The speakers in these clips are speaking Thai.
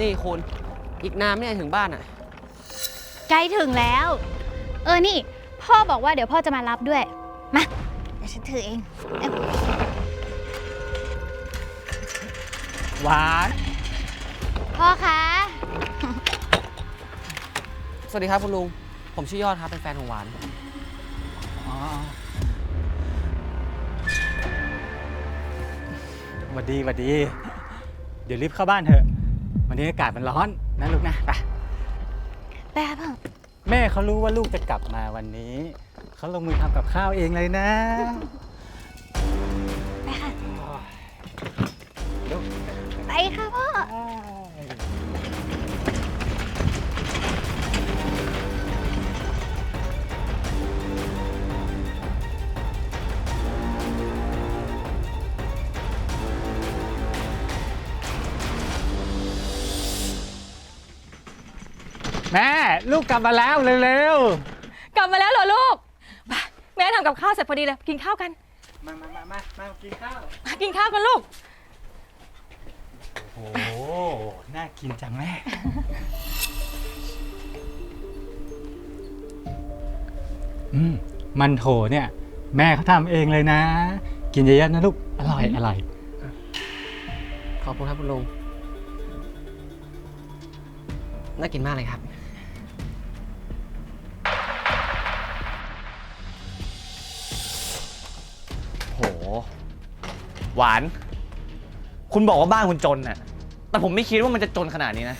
นี่คุณอีกนานไม่ได้ถึงบ้านอะ ใกล้ถึงแล้ว เออนี่ พ่อบอกว่าเดี๋ยวพ่อจะมารับด้วย มา เดี๋ยวฉันถือเองเอ้ยหวาน พ่อคะ สวัสดีครับคุณลุง ผมชื่อยอดครับ เป็นแฟนของหวาน อ๋อหวัดดีหวัดดี เดี๋ยวรีบเข้าบ้านเถอะ วันนี้อากาศมันร้อนนะลูกนะไปแป๊บเถอะแม่เขารู้ว่าลูกจะกลับมาวันนี้เขาลงมือทำกับข้าวเองเลยนะ แม่ลูกกลับมาแล้วเร็วกลับมาแล้วเหรอลูกไปแม่ทำกับข้าวเสร็จพอดีเลย กินข้าวกัน ๆ มามามามามากินข้าว มากินข้าวกันลูก โอ้โห น่ากินจังแม่ อืม มันโถเนี่ย แม่เขาทำเองเลยนะ กินเยอะๆนะลูก อร่อยอร่อย ขอบคุณครับคุณลุง น่ากินมากเลยครับ หวาน คุณบอกว่าบ้านคุณจนน่ะ แต่ผมไม่คิดว่ามันจะจนขนาดนี้นะ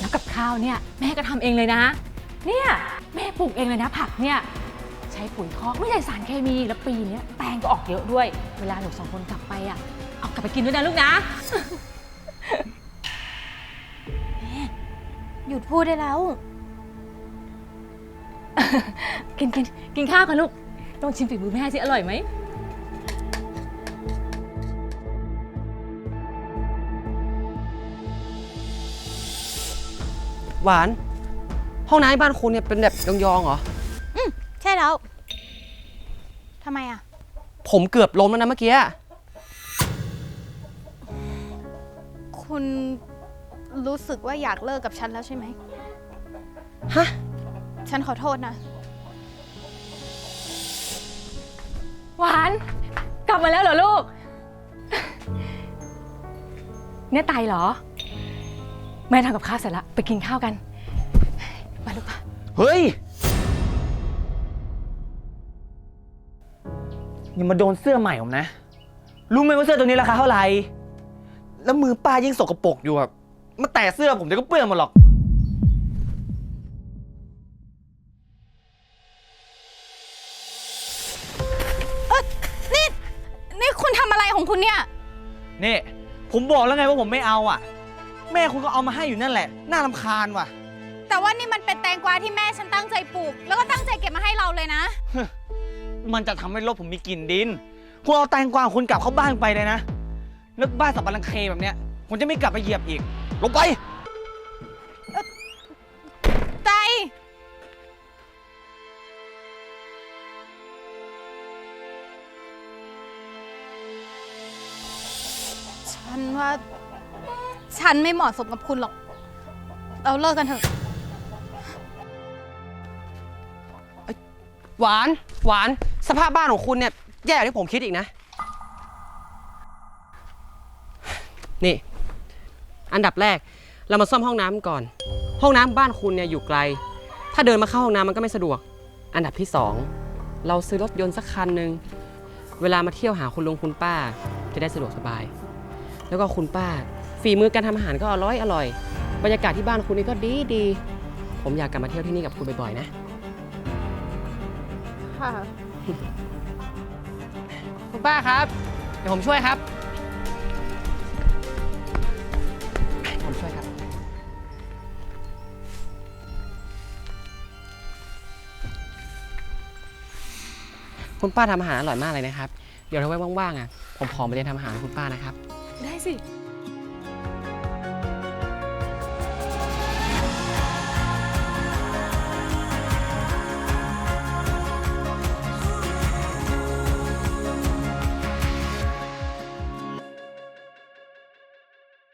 แล้วกับข้าวเนี่ยแม่ก็ทำเองเลยนะ เนี่ยแม่ปลูกเองเลยนะผักเนี่ย ใช้ปุ๋ยคอกไม่ใช่สารเคมีแล้วปีเนี้ยแตงก็ออกเยอะด้วย เวลาหนูสองคนกลับไปอะเอากลับไปกินด้วยนะลูกนะ หยุดพูดได้แล้ว กินกินกินข้าวกันลูกต้องชิมฝีมือแม่สิอร่อยไหม หวาน ห้องน้ำที่บ้านคุณเนี่ยเป็นแบบยองๆเหรอใช่แล้วทำไมอะ ผมเกือบล้มแล้วนะเมื่อกี้ คุณรู้สึกว่าอยากเลิกกับฉันแล้วใช่ไหม ฮะ ฉันขอโทษนะ หวาน กลับมาแล้วเหรอลูก เนี่ยไตเหรอ แม่ทำกับข้าวเสร็จแล้วไปกินข้าวกันไปลูกปะเฮ้ย อย่ามาโดนเสื้อใหม่ผมนะ รู้ไหมว่าเสื้อตัวนี้ราคาเท่าไหร่ แล้วมือป้ายิ่งสกปรกอยู่อะมาแตะเสื้อผมเดี๋ยวก็เปื้อนหมดหรอก นี่คุณทำอะไรของคุณเนี่ย นี่ ผมบอกแล้วไงว่าผมไม่เอาอะ แม่คุณก็เอามาให้อยู่นั่นแหละ น่ารำคาญว่ะ แต่ว่านี่มันเป็นแตงกวาที่แม่ฉันตั้งใจปลูก แล้วก็ตั้งใจเก็บมาให้เราเลยนะ มันจะทำให้รถผมมีกลิ่นดิน คุณเอาแตงกวาของคุณกลับเข้าบ้านไปเลยนะแล้วบ้านสับปะรังเคแบบเนี้ยผมจะไม่กลับไปเหยียบอีก ลงไป ใจ ฉันว่า ฉันไม่เหมาะสมกับคุณหรอก เราเลิกกันเถอะ หวาน หวาน สภาพบ้านของคุณเนี่ย แย่กว่าที่ผมคิดอีกนะ นี่ อันดับแรกเรามาซ่อมห้องน้ำก่อน ห้องน้ำบ้านคุณเนี่ยอยู่ไกล ถ้าเดินมาเข้าห้องน้ำมันก็ไม่สะดวก อันดับที่สองเราซื้อรถยนต์สักคันหนึ่ง เวลามาเที่ยวหาคุณลุงคุณป้า จะได้สะดวกสบาย แล้วก็คุณป้า ฝีมือการทำอาหารก็อร่อยอร่อย บรรยากาศที่บ้านคุณนี่ก็ดีดี ผมอยากกลับมาเที่ยวที่นี่กับคุณบ่อยๆนะ ค่ะ คุณป้าครับ เดี๋ยวผมช่วยครับ ผมช่วยครับ คุณป้าทำอาหารอร่อยมากเลยนะครับ เดี๋ยวถ้าไว้ว่างๆอะ ผมขอมาเรียนทำอาหารให้คุณป้านะครับ ได้สิ